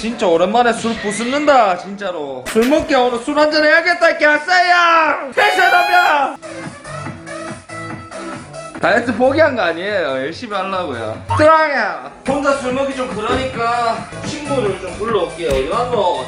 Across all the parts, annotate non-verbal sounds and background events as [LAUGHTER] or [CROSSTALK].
진짜 오랜만에 술 부순는다 진짜로. 술 먹게 오늘 술 한잔 해야겠다 개싸야! 텐션업이야 다이어트 포기한 거 아니에요. 열심히 하려고요. 드랑야 혼자 술 먹기 좀 그러니까 친구를 좀 불러올게요. 갔노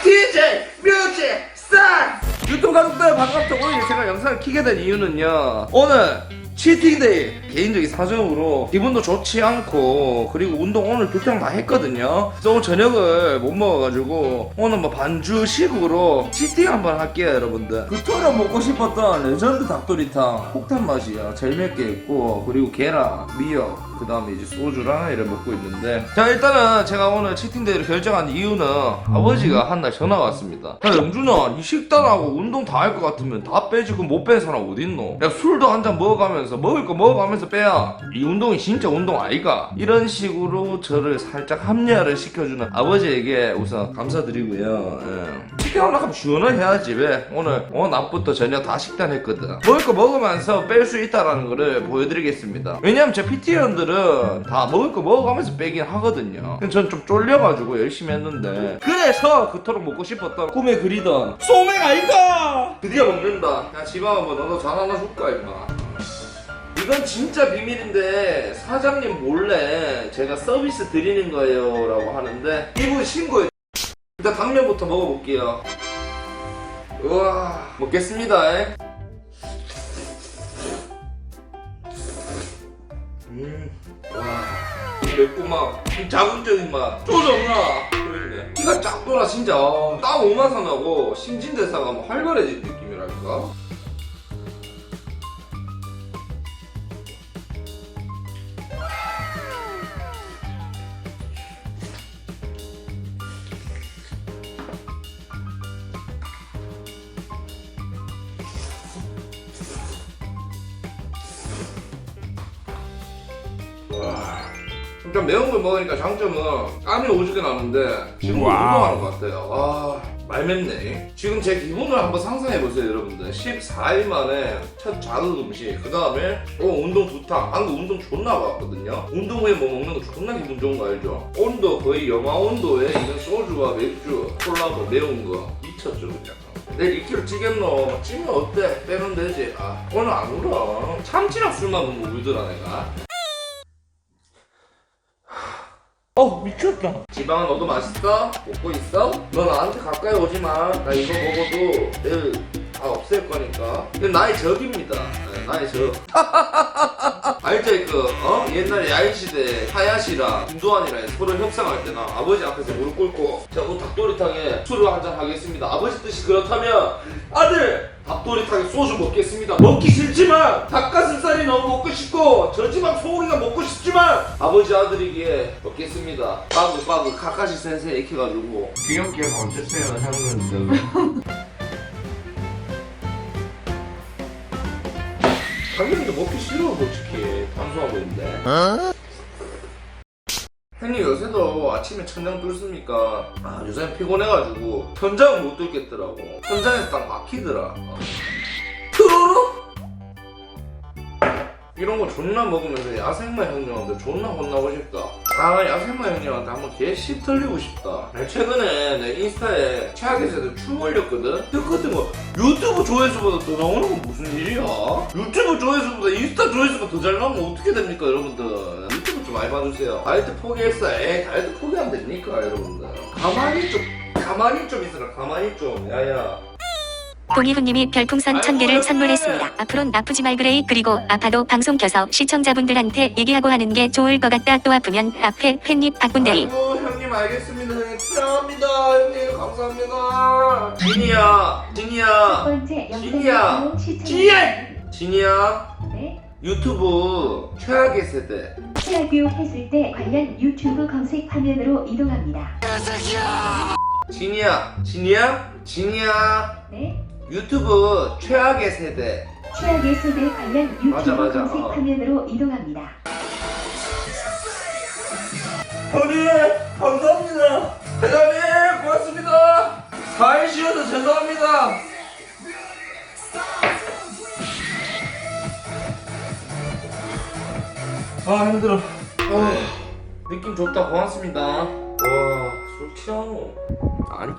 DJ 뮤직 스타 유튜브 가족들 반갑죠 오늘 제가 영상을 키게 된 이유는요. 오늘 치팅데이 개인적인 사정으로 기분도 좋지 않고 그리고 운동 오늘 두탕 다 했거든요. 그래서 오늘 저녁을 못 먹어가지고 오늘 뭐 반주식으로 치팅 한번 할게요 여러분들. 그토록 먹고 싶었던 레전드 닭도리탕 폭탄 맛이야. 제일 맵게 있고 그리고 계란 미역 그 다음에 이제 소주랑 이래 먹고 있는데 자 일단은 제가 오늘 치팅데이를 결정한 이유는 아버지가 한 날 전화가 왔습니다. 야 영준아 이 식단하고 운동 다 할 것 같으면 다 빼지 그럼 못 빼는 사람 어딨노? 야 술도 한 잔 먹어가면서 먹을 거 먹어가면서 빼야. 이 운동이 진짜 운동 아이가? 이런 식으로 저를 살짝 합리화를 시켜주는 아버지에게 우선 감사드리고요. 예. 치킨 하려고 하면 시원하게 해야지 왜? 오늘 어 낮부터 저녁 다 식단했거든. 먹을 거 먹으면서 뺄 수 있다라는 거를 보여드리겠습니다. 왜냐면 제 PT원들은 다 먹을 거 먹어가면서 빼긴 하거든요. 근데 전 좀 쫄려가지고 열심히 했는데 그래서 그토록 먹고 싶었던 꿈에 그리던 소맥 아이가? 드디어 먹는다. 야 지방 한번 너도 잔 하나 줄까 임마. 이건 진짜 비밀인데 사장님 몰래 제가 서비스 드리는 거예요 라고 하는데 이분 신고해. 일단 당면부터 먹어볼게요. 우와 먹겠습니다. 에. 와, 맵구만. 자극적인 맛. 쪼졌나? 그러네. 키가 쫙 돌아, 진짜. 딱 오만상하고, 신진대사가 뭐 활발해진 느낌이랄까? 좀 매운 걸 먹으니까 장점은 땀이 오지게 나는데 지금 와우. 운동하는 것 같아요. 아, 말 맵네. 지금 제 기분을 한번 상상해보세요, 여러분들. 14일 만에 첫 자극 음식, 그 다음에 어, 운동 두탕. 방금 운동 존나 봤거든요. 운동 후에 뭐 먹는 거 존나 기분 좋은 거 알죠? 온도 거의 영하 온도에 이런 소주와 맥주, 콜라 뭐 매운 거 미쳤죠, 그냥. 내일 2kg 찌겠노? 찌면 어때? 빼면 되지. 아, 오늘 안 울어. 참치랑 술만 먹으면 울더라, 내가. 어 미쳤다 지방은 너도 맛있어? 먹고 있어? 너 나한테 가까이 오지 마. 나 이거 먹어도 내일 다 없앨 거니까. 근데 나의 적입니다. 네, 나의 적. [LAUGHS] 알지 그 어? 옛날에 야인시대 하야시랑 김도환이랑 서로 협상할 때나 아버지 앞에서 무릎 꿇고 자 오늘 닭도리탕에 술을 한잔 하겠습니다. 아버지 뜻이 그렇다면 아들 닭도리탕에 소주 먹겠습니다. 먹기 싫지만 닭 가슴살이 너무 먹고 싶고 저지방 소고기가 먹고 싶지만 아버지 아들이기에 먹겠습니다. 빠그 빠그 카카시 센세 이렇게 해가지고. 귀엽게 얹으세요 형님들 당연히 먹기 싫어 솔직히. 탄수화물 있는데. 형님 요새도 아침에 천장 뚫습니까? 아 요새 피곤해가지고 천장을 못 뚫겠더라고. 천장에서 딱 막히더라. 트 이런 거 존나 먹으면서 야생마 형님한테 존나 혼나고 싶다. 아 야생마 형님한테 한번 개씨 털리고 싶다. 나 최근에 내 인스타에 최악의 세대 춤 올렸거든? 근데 그때 뭐 유튜브 조회수보다 더 나오는 건 무슨 일이야? 유튜브 조회수보다 인스타 조회수가 더 잘 나오면 어떻게 됩니까 여러분들? 유튜브 좀 많이 봐주세요. 다이어트 포기했어. 에이 다이어트 포기하면 됩니까 여러분들? 가만히 좀 가만히 좀 있어라. 가만히 좀. 야야 동희훈님이 별풍선 1000개를 선물했습니다. 앞으론 아프지 말 그레이 그리고 아파도 방송 켜서 시청자분들한테 얘기하고 하는 게 좋을 것 같다. 또 아프면 앞에 팬님 바꾼대이. 아이고 형님 알겠습니다 형님 사랑합니다 형님 감사합니다 진이야 진이야 번째 진이야 진이야 진이야 네. 유튜브 최악의 세대 치아교 했을 때 관련 유튜브 검색 화면으로 이동합니다. 진이야 진이야 진이야 네. 유튜브 최악의 세대. 치아교 세대 관련 유튜브 맞아, 맞아. 검색 어. 화면으로 이동합니다. 형님 감사합니다. 회장님 고맙습니다. 4일 쉬어서 죄송합니다. 아 힘들어. 아, 느낌 좋다. 고맙습니다. 와술 취하노 아니